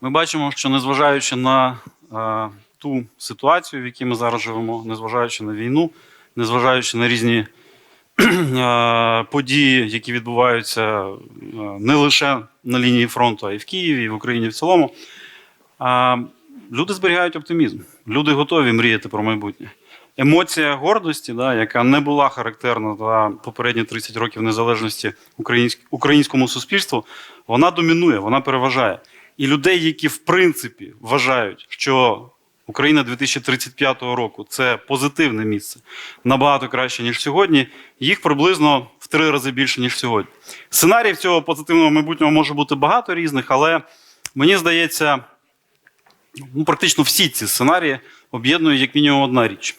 Ми бачимо, що незважаючи на е, ту ситуацію, в якій ми зараз живемо, незважаючи на війну, незважаючи на різні е, події, які відбуваються е, не лише на лінії фронту, а й в Києві, і в Україні в цілому, е, люди зберігають оптимізм. Люди готові мріяти про майбутнє. Емоція гордості, да, яка не була характерна за попередні 30 років незалежності українськ- українському суспільству, вона домінує, вона переважає. І людей, які в принципі вважають, що Україна 2035 року це позитивне місце, набагато краще, ніж сьогодні, їх приблизно в три рази більше, ніж сьогодні. Сценаріїв цього позитивного майбутнього може бути багато різних, але мені здається, ну, практично всі ці сценарії об'єднує як мінімум одна річ.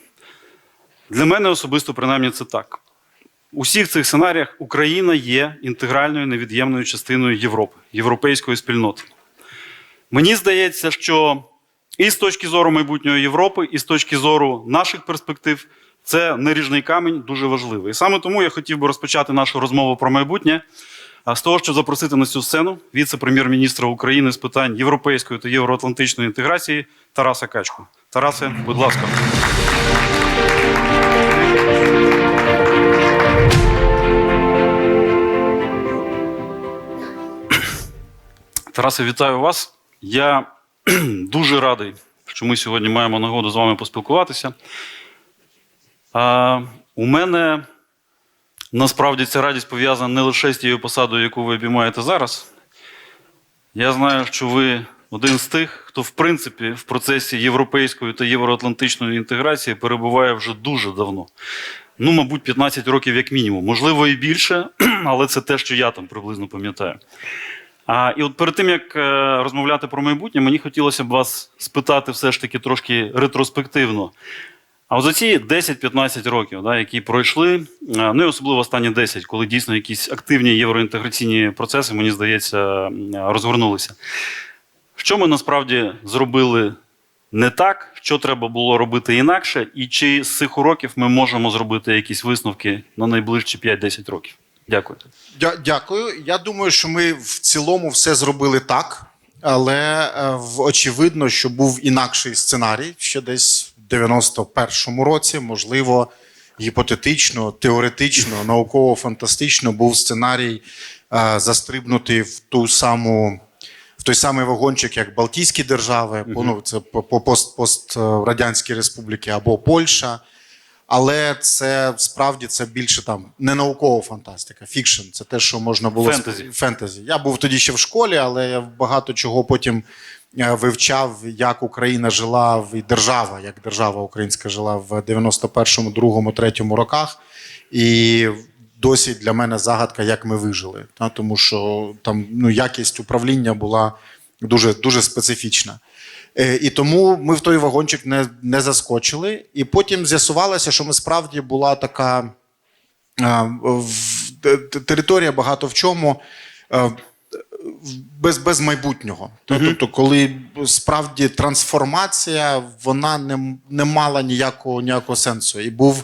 Для мене особисто, принаймні, це так. У всіх цих сценаріях Україна є інтегральною невід'ємною частиною Європи, європейської спільноти. Мені здається, що і з точки зору майбутньої Європи, і з точки зору наших перспектив, це наріжний камінь дуже важливий. І саме тому я хотів би розпочати нашу розмову про майбутнє з того, щоб запросити на цю сцену віце-прем'єр-міністра України з питань європейської та євроатлантичної інтеграції Тараса Качку. Тарасе, будь ласка. Тарасе, вітаю вас. Я дуже радий, що ми сьогодні маємо нагоду з вами поспілкуватися. А, у мене насправді ця радість пов'язана не лише з тією посадою, яку ви обіймаєте зараз. Я знаю, що ви один з тих, хто, в принципі, в процесі європейської та євроатлантичної інтеграції перебуває вже дуже давно. Ну, мабуть, 15 років як мінімум. Можливо, і більше, але це те, що я там приблизно пам'ятаю. А, і от перед тим як е, розмовляти про майбутнє, мені хотілося б вас спитати все ж таки трошки ретроспективно. А от за ці 10-15 років, да, які пройшли, е, ну і особливо останні 10, коли дійсно якісь активні євроінтеграційні процеси, мені здається, розгорнулися. Що ми насправді зробили не так, що треба було робити інакше, і чи з цих уроків ми можемо зробити якісь висновки на найближчі 5-10 років? Дякую. Дя- Дякую. Я думаю, що ми в цілому все зробили так, але е, в- очевидно, що був інакший сценарій ще десь в 91-му році. Можливо, гіпотетично, теоретично, науково-фантастично був сценарій е, застрибнути в ту саму. В той самий вагончик, як Балтійські держави, ну, це по- по пост, пострадянські республіки або Польща. Але це справді це більше там не наукова фантастика, фікшн. Це те, що можна було Фентезі. фентезі. Я був тоді ще в школі, але я багато чого потім е, вивчав, як Україна жила в і держава, як держава українська жила в 91-му, 2-му, 3-му роках. І досі для мене загадка, як ми вижили. Та? Тому що там ну, якість управління була дуже, дуже специфічна. Е, І тому ми в той вагончик не, не заскочили. І потім з'ясувалося, що ми справді була така е, територія багато в чому. е, Без, без майбутнього. Тобто, коли справді трансформація вона не, не мала ніякого, ніякого сенсу. І був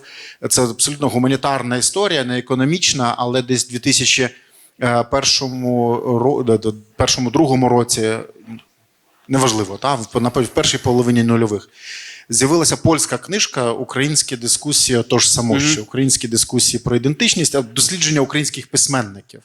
це абсолютно гуманітарна історія, не економічна, але десь в 2001 ро- да, да, першому другому році неважливо, та, в, на, в першій половині нульових. З'явилася польська книжка Українські дискусії тож самощі, українські дискусії про ідентичність, а дослідження українських письменників.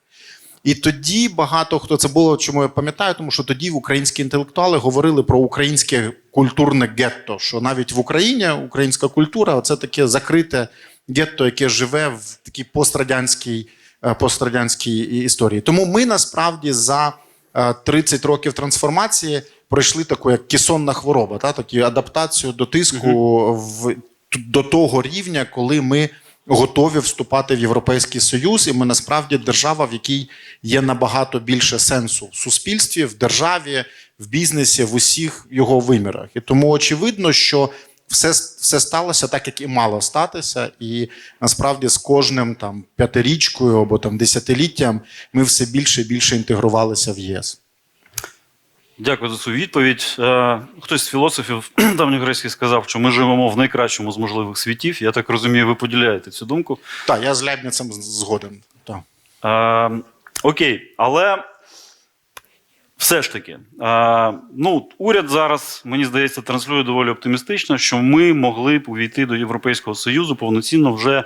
І тоді багато хто це було, чому я пам'ятаю, тому що тоді українські інтелектуали говорили про українське культурне гетто, що навіть в Україні українська культура це таке закрите гетто, яке живе в такій пострадянській, е, пострадянській історії. Тому ми насправді за е, 30 років трансформації пройшли таку як кесонна хвороба, та таку адаптацію до тиску в до того рівня, коли ми готові вступати в Європейський Союз, і ми насправді держава, в якій є набагато більше сенсу в суспільстві, в державі, в бізнесі, в усіх його вимірах. І тому очевидно, що все, все сталося так, як і мало статися, і насправді з кожним там п'ятирічкою або там десятиліттям ми все більше і більше інтегрувалися в ЄС. Дякую за цю відповідь. Е, Хтось з філософів давньогрецьких сказав, що ми живемо в найкращому з можливих світів. Я так розумію, ви поділяєте цю думку. Так, я з Лябніцем згоден. Так. Е, окей, але все ж таки, е, ну, уряд зараз, мені здається, транслює доволі оптимістично, що ми могли б увійти до Європейського Союзу повноцінно вже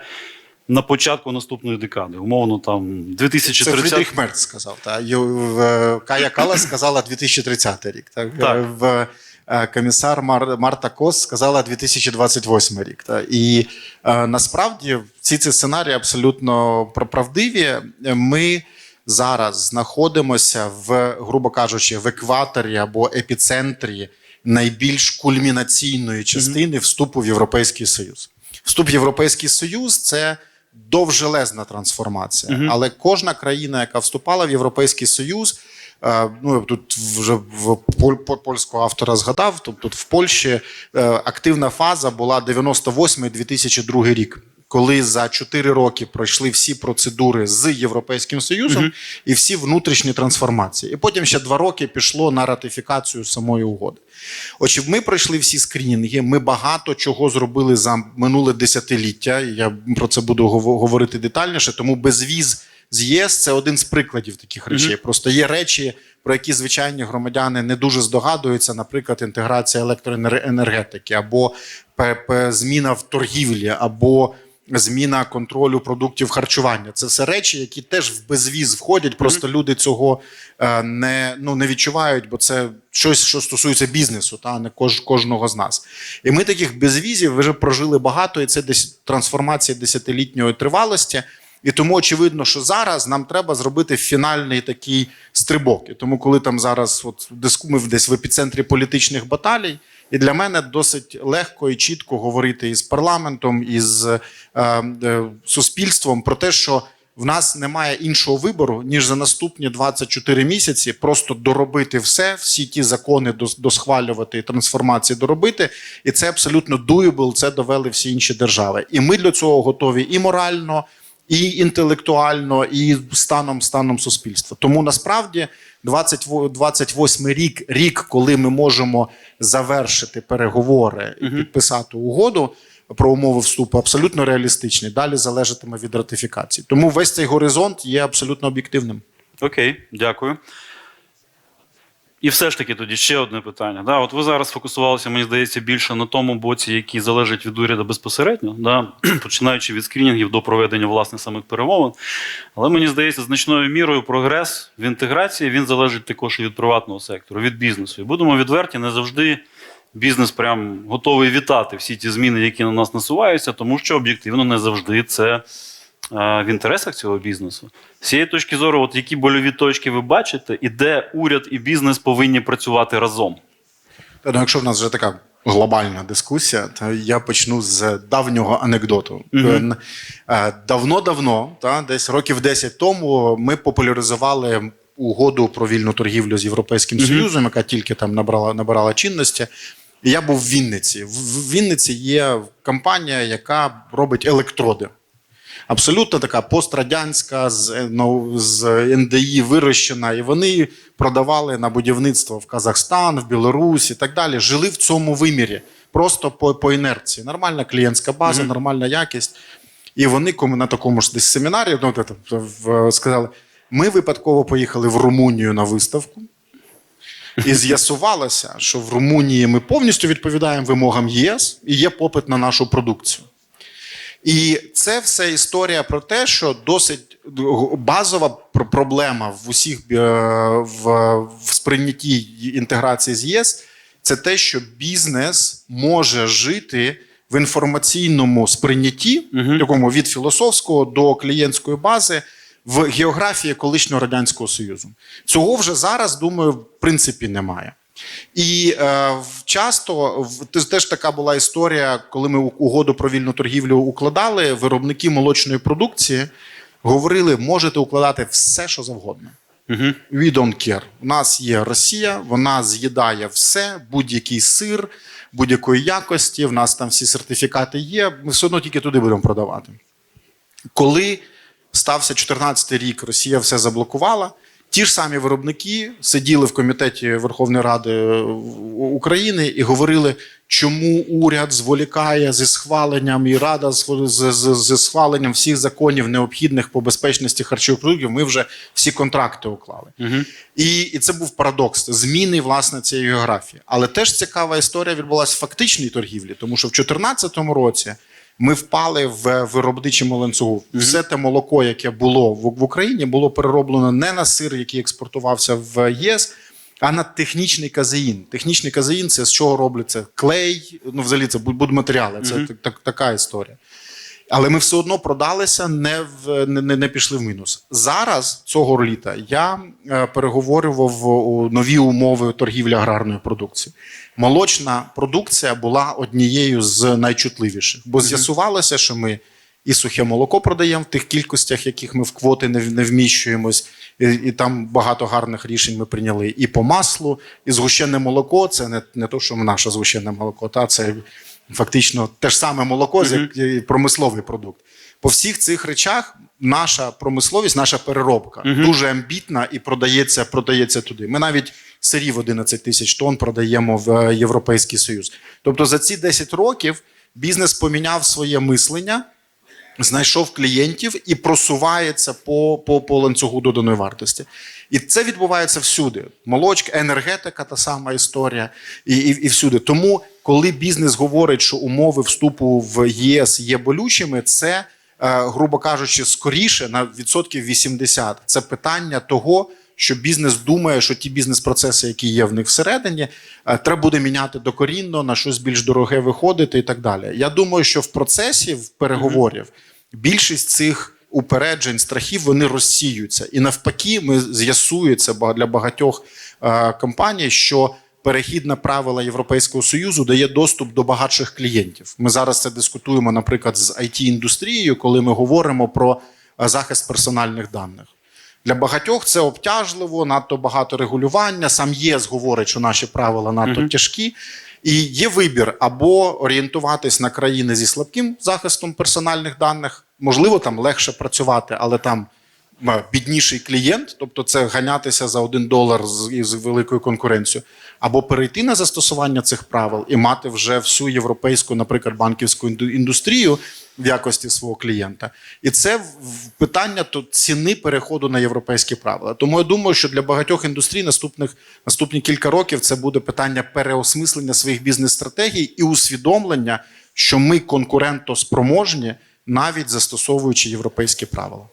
на початку наступної декади. Умовно, там Це 2030 Фрідріх Мерц сказав. Та? В- е, Кая Калас сказала 2030 рік. Так? Так. Е, В, е, комісар Мар, Марта Кос сказала 2028 рік. Та? І насправді всі ці сценарії абсолютно пра- правдиві. Ми зараз знаходимося в, грубо кажучи, в екваторі або епіцентрі найбільш кульмінаційної частини вступу в Європейський Союз. Вступ в Європейський Союз це довжелезна трансформація. Але кожна країна, яка вступала в Європейський Союз, е, ну тут вже в поль- польського автора згадав. Тобто в Польщі е, активна фаза була 98-2002 рік. Коли за 4 роки пройшли всі процедури з Європейським Союзом і всі внутрішні трансформації. І потім ще 2 роки пішло на ратифікацію самої угоди. Отже, ми пройшли всі скринінги. Ми багато чого зробили за минуле десятиліття. Я про це буду гов- говорити детальніше. Тому безвіз з ЄС це один з прикладів таких речей. Просто є речі, про які звичайні громадяни не дуже здогадуються, наприклад, інтеграція електроенергетики, або зміна в торгівлі, або зміна контролю продуктів харчування. Це все речі, які теж в безвіз входять. Просто люди цього е, не, ну, не відчувають, бо це щось, що стосується бізнесу, та не кож, кожного з нас. І ми таких безвізів вже прожили багато, і це десь трансформація десятилітньої тривалості. І тому очевидно, що зараз нам треба зробити фінальний такий стрибок. І тому, коли там зараз от диску, ми десь в епіцентрі політичних баталій, і для мене досить легко і чітко говорити із парламентом, із е, е, суспільством про те, що в нас немає іншого вибору, ніж за наступні 24 місяці просто доробити все, всі ті закони досхвалювати і трансформації доробити. І це абсолютно doable, це довели всі інші держави. І ми для цього готові і морально, і інтелектуально, і станом станом суспільства. Тому насправді 20, 28 рік, рік, коли ми можемо завершити переговори і підписати угоду про умови вступу, абсолютно реалістичний. Далі залежатиме від ратифікації. Тому весь цей горизонт є абсолютно об'єктивним. Окей, дякую. І все ж таки тоді ще одне питання. Да, от ви зараз фокусувалися, мені здається, більше на тому боці, який залежить від уряду безпосередньо, да, починаючи від скрінінгів до проведення власне самих перемовин. Але мені здається, значною мірою прогрес в інтеграції він залежить також і від приватного сектору, від бізнесу. І будемо відверті, не завжди бізнес прям готовий вітати всі ті зміни, які на нас насуваються, тому що об'єктивно не завжди це в інтересах цього бізнесу. З цієї точки зору, от які больові точки ви бачите, і де уряд і бізнес повинні працювати разом? Та, ну, якщо в нас вже така глобальна дискусія, то я почну з давнього анекдоту. Е, Давно-давно, та, десь років 10 тому, ми популяризували угоду про вільну торгівлю з Європейським Мгм. Союзом, яка тільки там набрала, набирала чинності. І я був в Вінниці. В Вінниці є компанія, яка робить електроди. Абсолютно така пострадянська, з, е, ну, з НДІ вирощена, і вони продавали на будівництво в Казахстан, в Білорусь і так далі. Жили в цьому вимірі, просто по, по інерції. Нормальна клієнтська база, нормальна якість. І вони кому на такому ж десь семінарі ну, сказали: ми випадково поїхали в Румунію на виставку. І з'ясувалося, що в Румунії ми повністю відповідаємо вимогам єС і є попит на нашу продукцію. І це все історія про те, що досить базова проблема в усіх е, в, в сприйнятті інтеграції з ЄС це те, що бізнес може жити в інформаційному сприйнятті, Мгм. такому від філософського до клієнтської бази. В географії колишнього радянського союзу цього вже зараз, думаю, в принципі немає. І е, часто теж така була історія, коли ми угоду про вільну торгівлю укладали, виробники молочної продукції говорили, можете укладати все, що завгодно. Угу. We don't care. У нас є Росія, вона з'їдає все, будь-який сир, будь-якої якості. В нас там всі сертифікати є. Ми все одно тільки туди будемо продавати. Коли стався 14-й рік, Росія все заблокувала, Ті ж самі виробники сиділи в комітеті Верховної Ради України і говорили, чому уряд зволікає зі схваленням і рада з, з, з, зі схваленням всіх законів, необхідних по безпечності харчових продуктів. Ми вже всі контракти уклали. Угу. І, і це був парадокс зміни власне цієї географії. Але теж цікава історія відбулася в фактичній торгівлі, тому що в 2014 році ми впали в виробничому ланцюгу. Все те молоко, яке було в, Україні, було перероблено не на сир, який експортувався в ЄС. А на технічний казеїн. Технічний казеїн це з чого робляться? Клей, ну взагалі це буд- будматеріали. Це так, так, така історія. Але ми все одно продалися, не, в, не, не, пішли в мінус. Зараз цього літа я е, переговорював у нові умови торгівлі аграрної продукції. Молочна продукція була однією з найчутливіших, бо з'ясувалося, що ми і сухе молоко продаємо в тих кількостях, яких ми в квоти не, не вміщуємось, і, і там багато гарних рішень ми прийняли. І по маслу, і згущене молоко це не, не то, що наше згущене молоко, та це фактично те ж саме молоко, як і промисловий продукт. По всіх цих речах наша промисловість, наша переробка дуже амбітна і продається, продається туди. Ми навіть сирів 11 тисяч тонн продаємо в е, Європейський Союз. Тобто за ці 10 років бізнес поміняв своє мислення, знайшов клієнтів і просувається по, по, по ланцюгу доданої вартості. І це відбувається всюди. Молочка, енергетика та сама історія, і, і, і всюди. Тому, коли бізнес говорить, що умови вступу в ЄС є болючими, це, е, грубо кажучи, скоріше на відсотків 80. Це питання того. Що бізнес думає, що ті бізнес-процеси, які є в них всередині, е, треба буде міняти докорінно, на щось більш дороге виходити і так далі. Я думаю, що в процесі в переговорів більшість цих упереджень, страхів вони розсіюються. І навпаки, ми з'ясується для багатьох е, компаній, що перехід на правила Європейського Союзу дає доступ до багатших клієнтів. Ми зараз це дискутуємо, наприклад, з it індустрією коли ми говоримо про е, захист персональних даних. Для багатьох це обтяжливо, надто багато регулювання. Сам ЄС говорить, що наші правила надто тяжкі. І є вибір або орієнтуватись на країни зі слабким захистом персональних даних. Можливо, там легше працювати, але там бідніший клієнт, тобто це ганятися за один долар з, із великою конкуренцією, або перейти на застосування цих правил і мати вже всю європейську, наприклад, банківську індустрію в якості свого клієнта. І це питання то ціни переходу на європейські правила. Тому я думаю, що для багатьох індустрій наступних наступні кілька років це буде питання переосмислення своїх бізнес-стратегій і усвідомлення, що ми конкурентоспроможні, навіть застосовуючи європейські правила.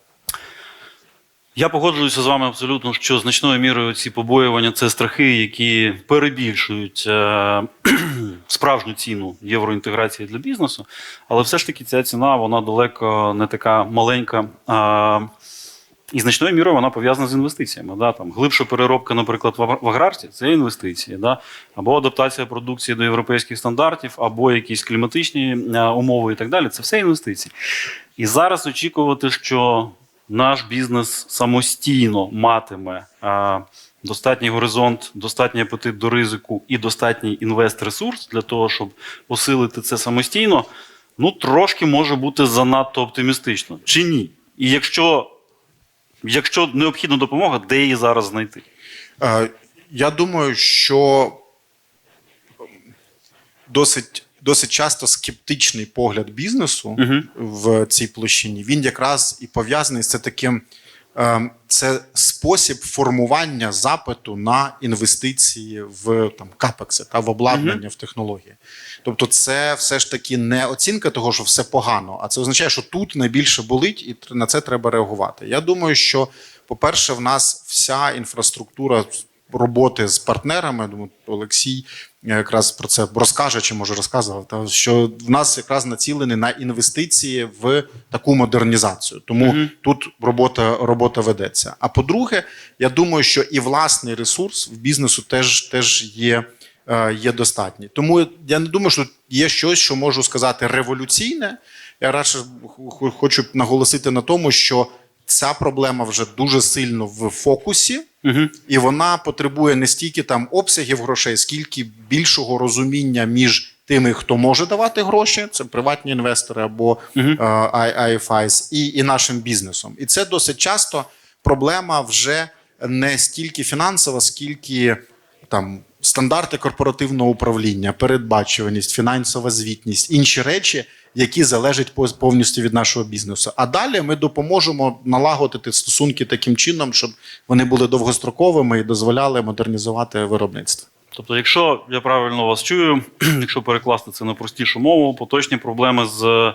Я погоджуюся з вами абсолютно, що значною мірою ці побоювання це страхи, які перебільшують е, справжню ціну євроінтеграції для бізнесу. Але все ж таки ця ціна вона далеко не така маленька. Е, і значною мірою вона пов'язана з інвестиціями. Да? Там, глибша переробка, наприклад, в агр- аграрці це інвестиції, да? або адаптація продукції до європейських стандартів, або якісь кліматичні е, умови і так далі. Це все інвестиції. І зараз очікувати, що наш бізнес самостійно матиме а, достатній горизонт, достатній апетит до ризику і достатній інвест-ресурс для того, щоб посилити це самостійно, ну трошки може бути занадто оптимістично. Чи ні? І якщо, якщо необхідна допомога, де її зараз знайти? Е, Я думаю, що досить, досить часто скептичний погляд бізнесу Мгм. в цій площині він якраз і пов'язаний з це таким. е, Це спосіб формування запиту на інвестиції в там капекси та в обладнання в технології. Тобто, це все ж таки не оцінка того, що все погано, а це означає, що тут найбільше болить, і на це треба реагувати. Я думаю, що, по-перше, в нас вся інфраструктура роботи з партнерами. Думаю, Олексій якраз про це розкаже чи може розказував. Та що в нас якраз націлені на інвестиції в таку модернізацію. Тому тут робота, робота ведеться. А по-друге, я думаю, що і власний ресурс в бізнесу теж, теж є. е, Є достатній. Тому я не думаю, що є щось, що можу сказати революційне. Я радше хочу наголосити на тому, що ця проблема вже дуже сильно в фокусі, Угу. і вона потребує не стільки там обсягів грошей, скільки більшого розуміння між тими, хто може давати гроші, це приватні інвестори або е, IFIs, і, і нашим бізнесом. І це досить часто проблема вже не стільки фінансова, скільки там стандарти корпоративного управління, передбачуваність, фінансова звітність, інші речі, які залежать пов- повністю від нашого бізнесу. А далі ми допоможемо налагодити стосунки таким чином, щоб вони були довгостроковими і дозволяли модернізувати виробництво. Тобто, якщо я правильно вас чую, якщо перекласти це на простішу мову, поточні проблеми з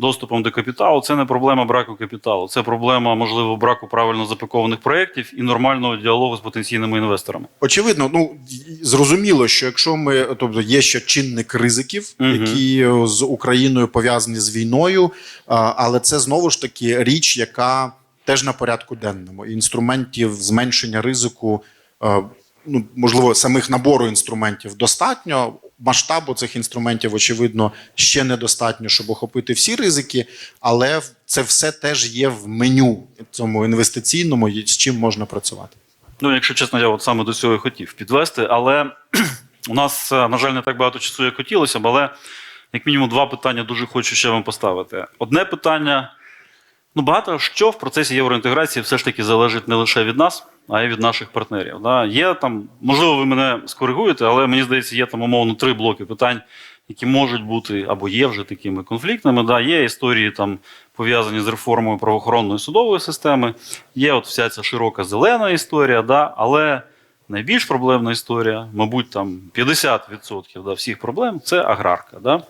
доступом до капіталу це не проблема браку капіталу, це проблема, можливо, браку правильно запакованих проєктів і нормального діалогу з потенційними інвесторами. Очевидно, ну зрозуміло, що якщо ми, тобто є ще чинник ризиків, Мгм. які е, з Україною пов'язані з війною, але це знову ж таки річ, яка теж на порядку денному. Інструментів зменшення ризику, е, ну можливо, самих набору інструментів достатньо. Масштабу цих інструментів, очевидно, ще недостатньо, щоб охопити всі ризики, але це все теж є в меню цьому інвестиційному, з чим можна працювати. Ну, якщо чесно, я от саме до цього і хотів підвести, але у нас, е, на жаль, не так багато часу, як хотілося б, але як мінімум два питання дуже хочу ще вам поставити. Одне питання: ну, багато що в процесі євроінтеграції все ж таки залежить не лише від нас, а й від наших партнерів. Да? Є там, можливо, ви мене скоригуєте, але мені здається, є там умовно три блоки питань, які можуть бути або є вже такими конфліктними. Да? Є історії там пов'язані з реформою правоохоронної судової системи, є от вся ця широка зелена історія, да? але найбільш проблемна історія, мабуть, там 50% да, всіх проблем це аграрка. Да?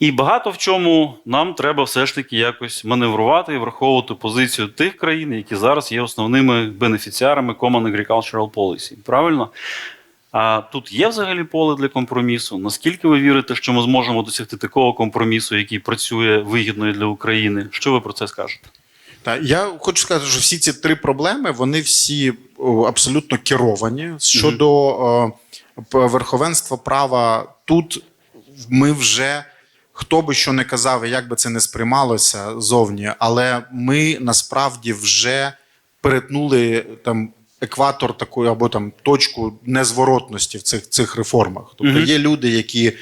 І багато в чому нам треба все ж таки якось маневрувати і враховувати позицію тих країн, які зараз є основними бенефіціарами Common Agricultural Policy. Правильно? А тут є взагалі поле для компромісу? Наскільки ви вірите, що ми зможемо досягти такого компромісу, який працює вигідно для України? Що ви про це скажете? Та я хочу сказати, що всі ці три проблеми вони всі абсолютно керовані. Щодо о, п- верховенства права, тут ми вже хто би що не казав, і як би це не сприймалося зовні, але ми насправді вже перетнули там. Екватор такої або там точку незворотності в цих цих реформах. Тобто Мгм. є люди, які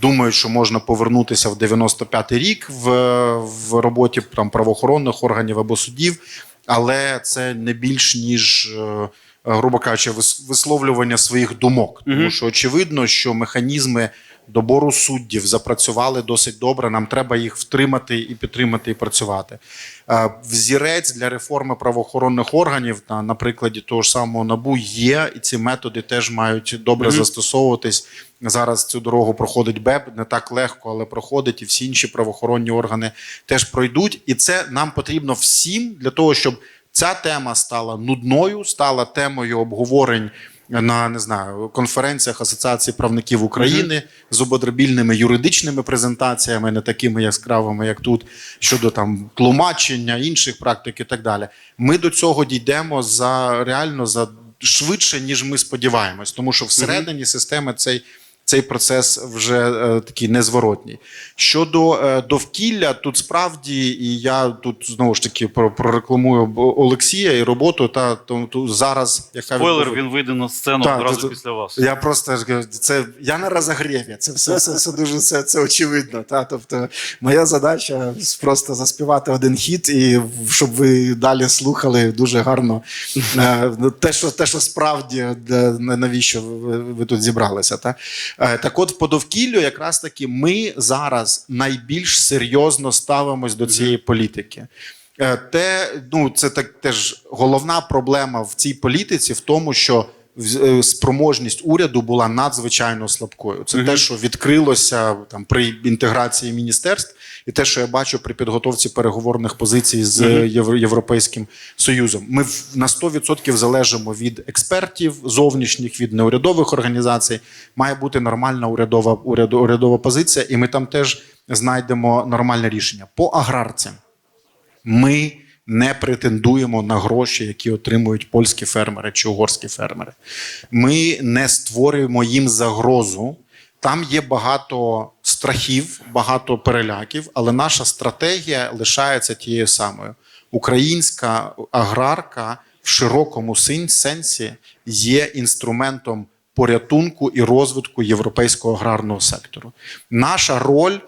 думають, що можна повернутися в 95-й рік в, в роботі там правоохоронних органів або судів, але це не більш ніж, е, грубо кажучи, вис- висловлювання своїх думок. Тому що очевидно, що механізми добору суддів запрацювали досить добре. Нам треба їх втримати і підтримати і працювати. Е, Взірець для реформи правоохоронних органів на, на прикладі того ж самого набу є, і ці методи теж мають добре Мгм. застосовуватись. Зараз цю дорогу проходить БЕБ, не так легко, але проходить, і всі інші правоохоронні органи теж пройдуть. І це нам потрібно всім для того, щоб ця тема стала нудною, стала темою обговорень на не знаю конференціях Асоціації правників України з ободробільними юридичними презентаціями, не такими яскравими, як тут, щодо там тлумачення інших практик і так далі. Ми до цього дійдемо за реально за швидше, ніж ми сподіваємось, тому що всередині системи цей. Цей процес вже е, такий незворотній. Щодо е, довкілля, тут справді, і я тут знову ж таки про- прорекламую Олексія і роботу. Та то, то зараз яка Спойлер, він вийде на сцену Так, одразу це- після вас. я просто це я на розогріві. Це все, все, все дуже це, це очевидно. Та? Тобто, моя задача просто заспівати один хіт, і щоб ви далі слухали дуже гарно е, те, що те, що справді навіщо ви, ви тут зібралися. Та? Е, Так, от по довкіллю, якраз таки, ми зараз найбільш серйозно ставимось до цієї політики. Е, Те, ну, це так теж головна проблема в цій політиці в тому, що в- е, спроможність уряду була надзвичайно слабкою. Це Мгм. те, що відкрилося там при інтеграції міністерств, і те, що я бачу при підготовці переговорних позицій з Європейським Союзом. Ми на 100% залежимо від експертів зовнішніх, від неурядових організацій. Має бути нормальна урядова уряд- урядова позиція, і ми там теж знайдемо нормальне рішення. По аграрці ми не претендуємо на гроші, які отримують польські фермери чи угорські фермери. Ми не створюємо їм загрозу. Там є багато страхів, багато переляків, але наша стратегія лишається тією самою. Українська аграрка в широкому сенсі є інструментом порятунку і розвитку європейського аграрного сектору. Наша роль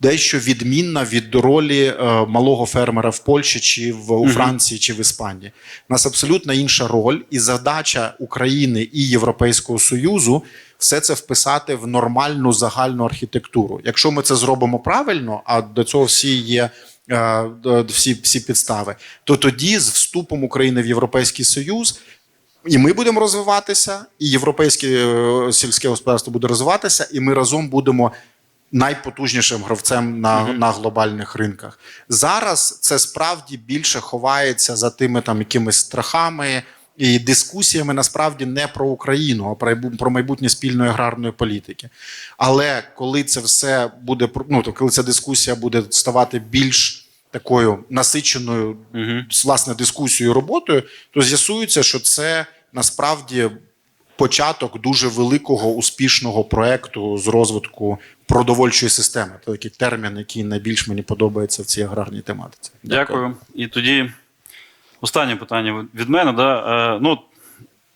дещо відмінна від ролі е, малого фермера в Польщі чи в у Франції чи в Іспанії. У нас абсолютно інша роль, і задача України і Європейського Союзу все це вписати в нормальну загальну архітектуру. Якщо ми це зробимо правильно, а до цього всі є. е, Всі, всі підстави, то тоді з вступом України в Європейський Союз і ми будемо розвиватися, і європейське е, сільське господарство буде розвиватися, і ми разом будемо найпотужнішим гравцем на, на глобальних ринках. Зараз це справді більше ховається за тими там якимись страхами і дискусіями насправді не про Україну, а про, майбутнє спільної аграрної політики. Але коли це все буде ну, то коли ця дискусія буде ставати більш такою насиченою Угу. власне дискусією роботою, то з'ясується, що це насправді початок дуже великого успішного проекту з розвитку продовольчої системи. Це такий термін, який найбільш мені подобається в цій аграрній тематиці. Дякую. І тоді останнє питання від мене. Да? Е, ну,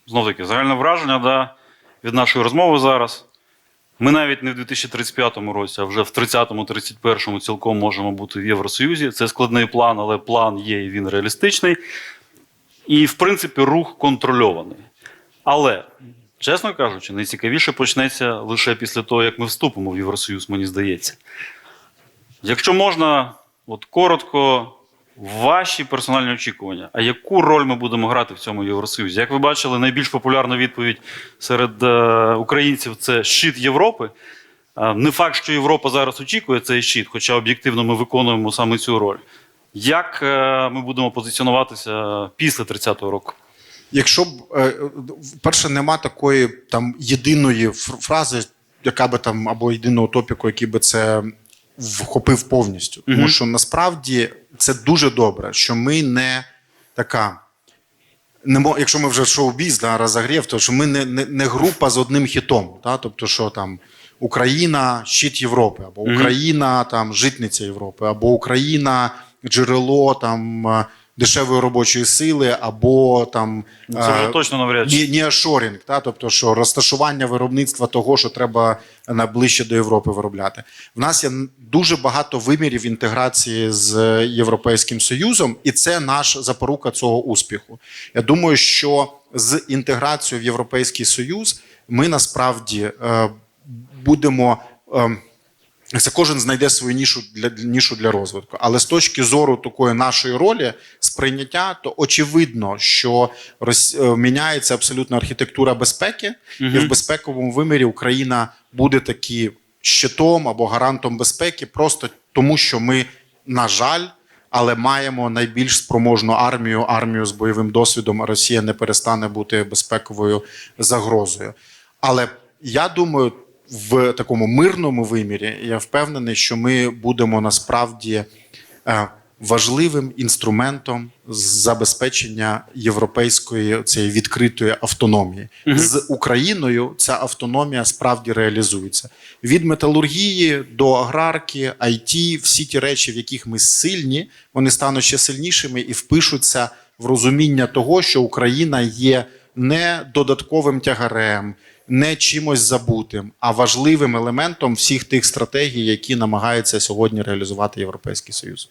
знов таки, загальне враження да, від нашої розмови зараз. Ми навіть не в 2035 році, а вже в 30-31 цілком можемо бути в Євросоюзі. Це складний план, але план є і він реалістичний. І, в принципі, рух контрольований. Але, чесно кажучи, найцікавіше почнеться лише після того, як ми вступимо в Євросоюз, мені здається. Якщо можна, от коротко, ваші персональні очікування. А яку роль ми будемо грати в цьому Євросоюзі? Як ви бачили, найбільш популярна відповідь серед е, українців це щит Європи. Е, не факт, що Європа зараз очікує цей щит, хоча об'єктивно ми виконуємо саме цю роль. Як е, ми будемо позиціонуватися після 30-го року? Якщо б перше нема такої там єдиної фрази, яка би там або єдиного топіку, який би це вхопив повністю. Тому угу. що насправді це дуже добре, що ми не така. Не якщо ми вже шоу-біз да, розогрів, то що ми не, не, не група з одним хітом. Да? Тобто, що там Україна щит Європи, або Україна там житниця Європи, або Україна джерело там дешевої робочої сили, або там Ну, Це вже е, точно навряд чи. ні, ніашорінг, та тобто, що розташування виробництва того, що треба на ближче до Європи виробляти. В нас є дуже багато вимірів інтеграції з Європейським Союзом, і це наш запорука цього успіху. Я думаю, що з інтеграцією в Європейський Союз ми насправді е, будемо. Е, це кожен знайде свою нішу для нішу для розвитку. Але з точки зору такої нашої ролі сприйняття, то очевидно, що роз, е, міняється абсолютно архітектура безпеки, і в безпековому вимірі Україна буде таки щитом або гарантом безпеки, просто тому, що ми, на жаль, але маємо найбільш спроможну армію, армію з бойовим досвідом. а Росія не перестане бути безпековою загрозою. Але я думаю, в такому мирному вимірі я впевнений, що ми будемо насправді е, важливим інструментом забезпечення європейської цієї відкритої автономії з Україною. Ця автономія справді реалізується від металургії до аграрки, IT, всі ті речі, в яких ми сильні, вони стануть ще сильнішими і впишуться в розуміння того, що Україна є не додатковим тягарем, не чимось забутим, а важливим елементом всіх тих стратегій, які намагається сьогодні реалізувати Європейський Союз.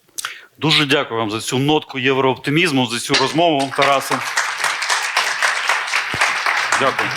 Дуже дякую вам за цю нотку єврооптимізму, за цю розмову, Тарасе. Дякую.